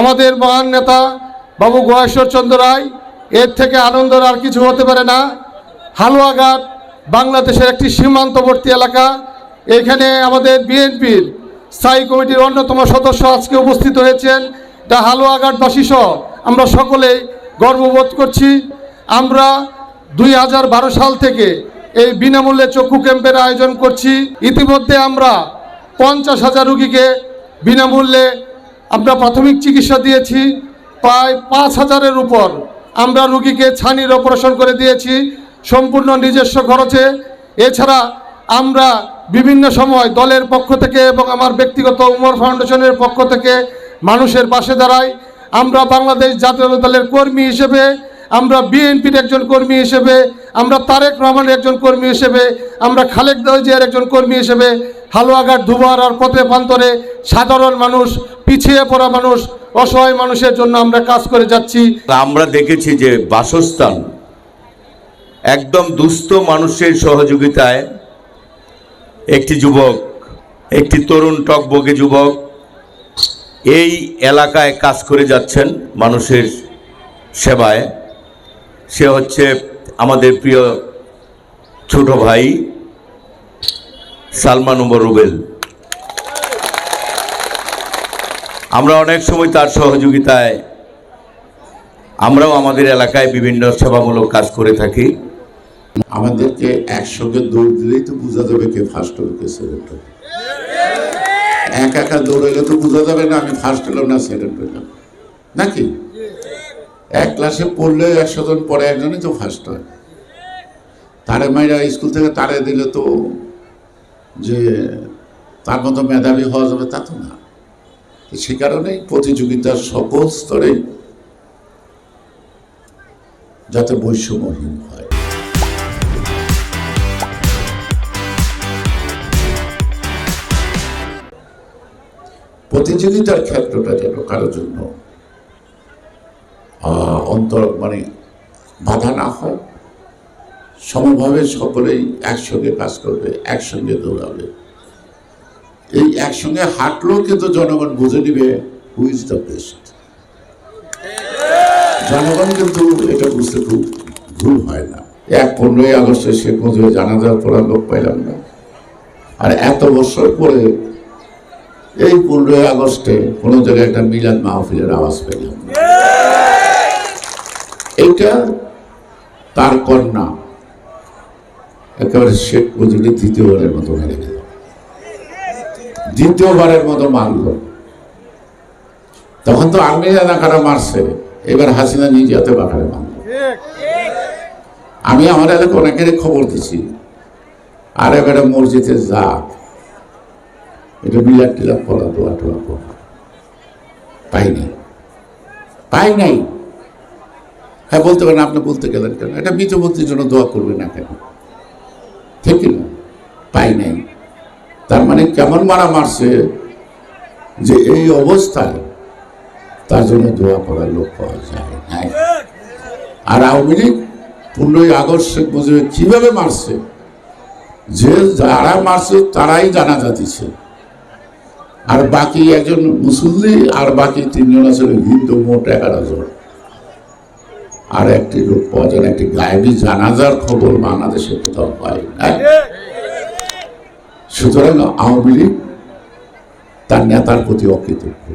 আমাদের মহান নেতা বাবু গুহেশ্বর চন্দ্র রায়, এর থেকে আনন্দের আর কিছু হতে পারে না। হালুয়াঘাট বাংলাদেশের একটি সীমান্তবর্তী এলাকা। এখানে আমাদের বিএনপির স্থায়ী কমিটির অন্যতম সদস্য আজকে উপস্থিত হয়েছেন। তা হালুয়াঘাটবাসী সহ আমরা সকলেই গর্ববোধ করছি। আমরা দুই হাজার বারো সাল থেকে এই বিনামূল্যে চক্ষু ক্যাম্পের আয়োজন করছি। ইতিমধ্যে আমরা পঞ্চাশ হাজার রুগীকে বিনামূল্যে আমরা প্রাথমিক চিকিৎসা দিয়েছি। প্রায় পাঁচ হাজারের উপর আমরা রুগীকে ছানির অপারেশন করে দিয়েছি। সম্পূর্ণ নিজস্ব খরচে। এছাড়া আমরা বিভিন্ন সময় দলের পক্ষ থেকে এবং আমার ব্যক্তিগত উমর ফাউন্ডেশনের পক্ষ থেকে মানুষের পাশে দাঁড়াই। আমরা বাংলাদেশ জাতীয় দলের কর্মী হিসেবে আমরা বিএনপির একজন কর্মী হিসেবে, আমরা তারেক রহমানের একজন কর্মী হিসেবে, আমরা খালেক জিয়ার একজন কর্মী হিসেবে, হালুয়াঘাট ধুবার আর পথে প্রান্তরে সাধারণ মানুষ, পিছিয়ে পড়া মানুষ, অসহায় মানুষের জন্য আমরা কাজ করে যাচ্ছি। আমরা দেখেছি যে বাসস্থান একদম দুস্থ মানুষের সহযোগিতায় একটি যুবক, একটি তরুণ টকবগে যুবক এই এলাকায় কাজ করে যাচ্ছেন মানুষের সেবায়। সে হচ্ছে আমাদের প্রিয় ছোট ভাই সালমান উমর রুবেল। আমরা অনেক সময় তার সহযোগিতায় আমরাও আমাদের এলাকায় বিভিন্ন সেবামূলক কাজ করে থাকি। আমাদেরকে একসঙ্গে দৌড় দিলেই তো বোঝা যাবে কে ফার্স্ট হবে কে সেকেন্ড হবে এক একা দৌড়াইলে তো বোঝা যাবে না আমি ফার্স্ট হলাম না সেকেন্ড হলাম। নাকি? এক ক্লাসে পড়লে একশো জন পরে একজনই তো ফার্স্ট হয়। তারে মাইরা স্কুল থেকে তারে দিলে তো যে তার মতো মেধাবী হওয়া যাবে তা তো না। সে কারণেই প্রতিযোগিতার সকল স্তরে যাতে বৈষম্যহীন হয়। প্রতিযোগিতার ক্ষেত্রটা যেন কারোর জন্য অন্তর মানে বাধা না হয়। সমভাবে সকলেই একসঙ্গে কাজ করবে, একসঙ্গে দৌড়াবে। এই একসঙ্গে হাঁটলেও কিন্তু জনগণ বুঝে নিবে হু ইজ দ্য বেস্ট জনগণ কিন্তু এটা বুঝতে খুব ভুল হয় না। এক পনেরোই আগস্টে শেখ মুজিবের জানাজার পড়ার লোক পাইলাম না। আর এত বছর পরে এই পনেরোই আগস্টে কোনো জায়গায় একটা মিলাদ মাহফিলের আওয়াজ পেলাম না। এইটা তার কন্যা। একেবারে শেখ মুজিবের দ্বিতীয়বারের মতো মেরে গেল দ্বিতীয়বারের মতো মারল। তখন তো আর্মি এলাকারা মারছে। এবার হাসিনা নিজে হাতে বাঁকারে মারল। আমি আমার এলাকা অনেকের খবর দিছি। আর এবারে মসজিদে যা এটা বিলাট টিলাপ করা দোয়া টোয়া করা পাই নাই। হ্যাঁ বলতে পারেন আপনি বলতে গেলেন কেন? এটা বিচারপতির জন্য দোয়া করবে না কেন? ঠিক না পাই নাই। তার মানে কেমন মারা মারছে যে এই অবস্থায় তার জন্য দোয়া করার লোক পাওয়া যায় নাই। আর আওয়ামী লীগ পনেরোই আগস্ট শেখ মুজিব কীভাবে মারছে? যে যারা মারছে তারাই জানাজা দিছে। আর বাকি একজন মুসল্লি আর বাকি তিনজন আছে হিন্দু মোট এগারো জন। আর একটি লোক পাওয়া যায়, একটি গায়েবী জানাজার খবর বাংলাদেশে কোথাও পাই সুতরাং আওয়ামী লীগ তার নেতার প্রতি অকৃতজ্ঞ।